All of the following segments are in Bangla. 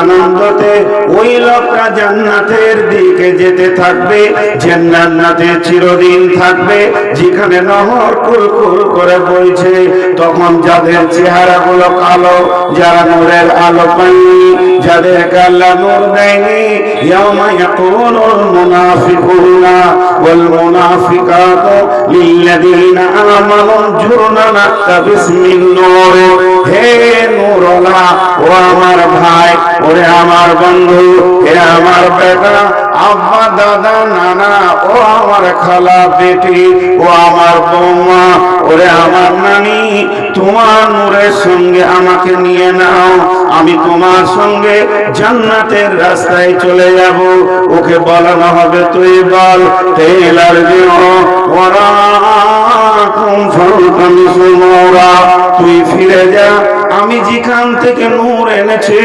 আনন্দতে ওই লোকটা জান্নাতের দিকে যেতে থাকবে, জান্নাতে চিরদিন থাকবে, যেখানে নহর কুল কুল করে বইছে, তখন যাদের চেহারা গুলো কালো, যারা নূরের আলো পায়নি, যাদের আল্লাহ নূর দেয়নি, ইয়াউমা ইয়াকুলুল মুনাফিকুনা ওয়াল মুনাফিকাতু লিল্লাযীনা আমানু মিন হে নুরলা ও আমার ভাই, ওরে আমার বন্ধু, হে আমার বেটা, আব্বা, দাদা, নানা, ও আমার খালা, বেটি, ও আমার বৌমা, ওরে আমার নানি, তোমার নূরের সঙ্গে আমাকে নিয়ে নাও। আমি তোমার সঙ্গে জান্নাতের রাস্তায় চলে যাব। ওকে বলানো হবে, তুই বল তেলার ওরা তুই ফিরে যা, আমি যেখান থেকে নূর এনেছি,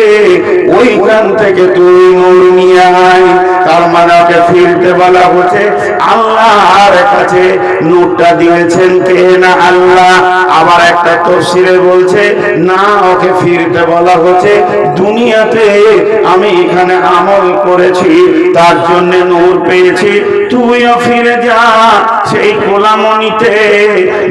ওইখান থেকে তুই নূর নিয়ে আয়। তার মানে ফিরতে বলা হচ্ছে, আল্লাহর কাছে নূরটা দিয়েছেন কে না আল্লাহ? আবার একটা তফসিরে বলছে, না, ওকে ফিরতে বলা হচ্ছে দুনিয়াতে আমি এখানে আমল করেছি, তার জন্য নূর পেয়েছি। তুইও ফিরে যা সেই কোলামনিতে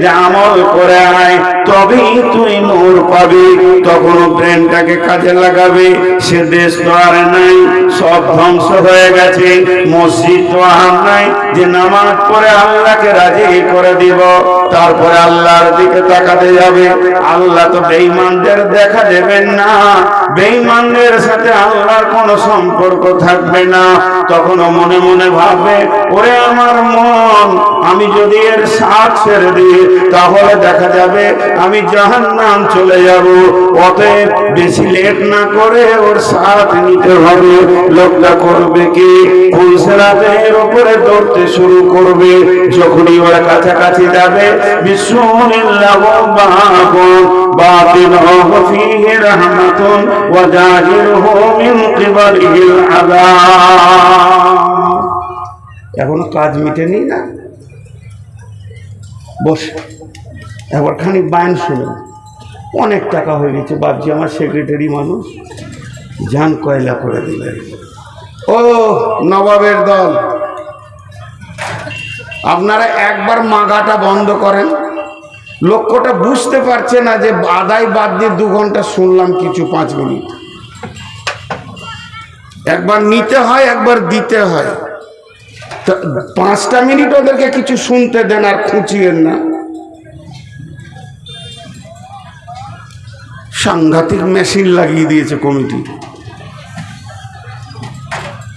যে আমল করে আয়, তবেই তুই নূর পাবি। তখন ব্রেনটাকে কাজে লাগাবে, সে দেশ তো আর নাই, সব ধ্বংস হয়ে গেছে, মসজিদ তো আর নাই, যে নামাজ পড়ে আল্লাহকে রাজি করে দিব, তারপরে আল্লাহর দিকে তাকাতে যাবে। আল্লাহ তো বেঈমানদের দেখা দেবেন না। বেঈমানদের সাথে আল্লাহর কোন সম্পর্ক থাকবে না। তখন মনে মনে ভাববে, ওরে আমার মন, আমি যদি এর সাথ ছেড়ে দিই, তাহলে দেখা যাবে আমি জাহান্নাম চলে যাব। অতএব বেশি লেট না করে ওর সাথ নিতে হবে। লোকটা করবে কি? ফুলসেরাদের উপরে দৌড়তে শুরু করবে। যখনই ওর কাছাকাছি যাবে বিশ্বনিল্লাহ বাতিল ফিহি রাহমাত وظاهره من قبله العذاب এখনো কাজ মিটেনি না বস একবার খানিক বায়ন শুনুন অনেক টাকা হয়ে গেছে বাপজি আমার সেক্রেটারি মানুষ যান কয়লা করে দিলেন ও নবাবের দল আপনারা একবার মাগাটা বন্ধ করেন লক্ষ্যটা বুঝতে পারছে না যে আদায় বাদ দিয়ে দু ঘণ্টা শুনলাম কিছু পাঁচ মিনিট। একবার নিতে হয়, একবার দিতে হয়। পাঁচটা মিনিট ওদেরকে কিছু শুনতে দেন আর খুঁচিয়েন না। সাংঘাতিক মেশিন লাগিয়ে দিয়েছে কমিটি।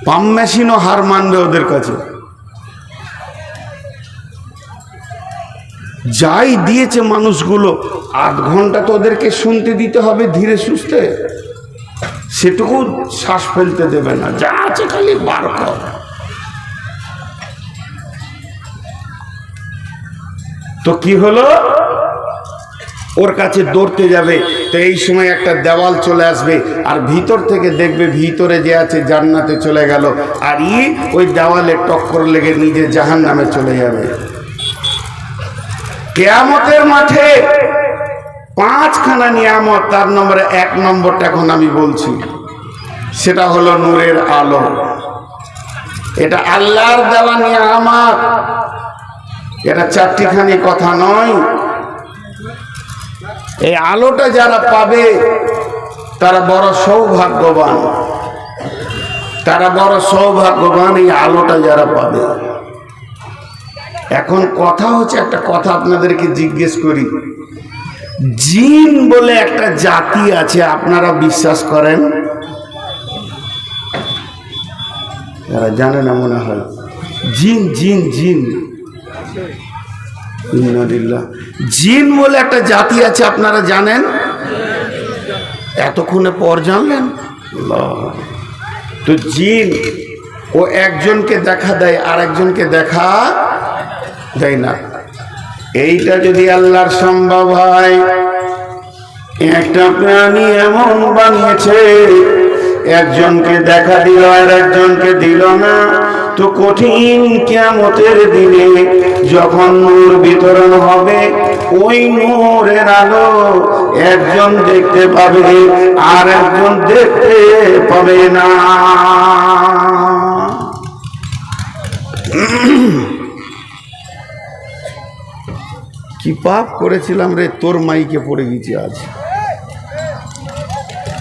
পাম্প মেশিনও হার মানবে ওদের কাছে। যাই দিয়েছে মানুষগুলো, আধ ঘণ্টা তো ওদেরকে শুনতে দিতে হবে ধীরে সুস্থে। সেটুকু শ্বাস ফেলতে দেবে না, যা আছে খালি বার কর। তো কি হলো? ওর কাছে দৌড়তে যাবে, তো এই সময় একটা দেওয়াল চলে আসবে, আর ভিতর থেকে দেখবে ভিতরে যে আছে জান্নাতে চলে গেল, আর ই ওই দেওয়ালে টক্কর লেগে নিজে জাহান নামে চলে যাবে। কেয়ামতের মাঠে পাঁচখানা নিয়ামত, তার নম্বরে এক নম্বরটা এখন আমি বলছি। সেটা হলো নূরের আলো। এটা আল্লাহর দেওয়া নিয়ামত। এটা চারটিখানি কথা নয়। এই আলোটা যারা পাবে, তারা বড় সৌভাগ্যবান। তারা বড় সৌভাগ্যবান এই আলোটা যারা পাবে। এখন কথা হচ্ছে একটা কথা আপনাদেরকে জিজ্ঞেস করি। জিন বলে একটা জাতি আছে, আপনারা বিশ্বাস করেন? যারা জানে না মনে হয়। জিন জিন জিন। জিন বলে একটা জাতি আছে, আপনারা জানেন? এতক্ষণে পর জানলেন। তো জিন, ও একজনকে দেখা দেয় আর একজনকে দেখা দেয় না। এইটা যদি আল্লাহর সম্ভব হয়, একটা প্রাণী এমন বানিয়েছে, একজনকে দেখা দিল আর একজনকে দিল না। তো কঠিন কেমতের দিনে যখন নূর বিতরণ হবে, ওই নূরের আলো একজন দেখতে পাবে, আর একজন দেখতে পাবে না। কি পাপ করেছিলাম রে তোর মাইকে পড়ে গেছি আজ।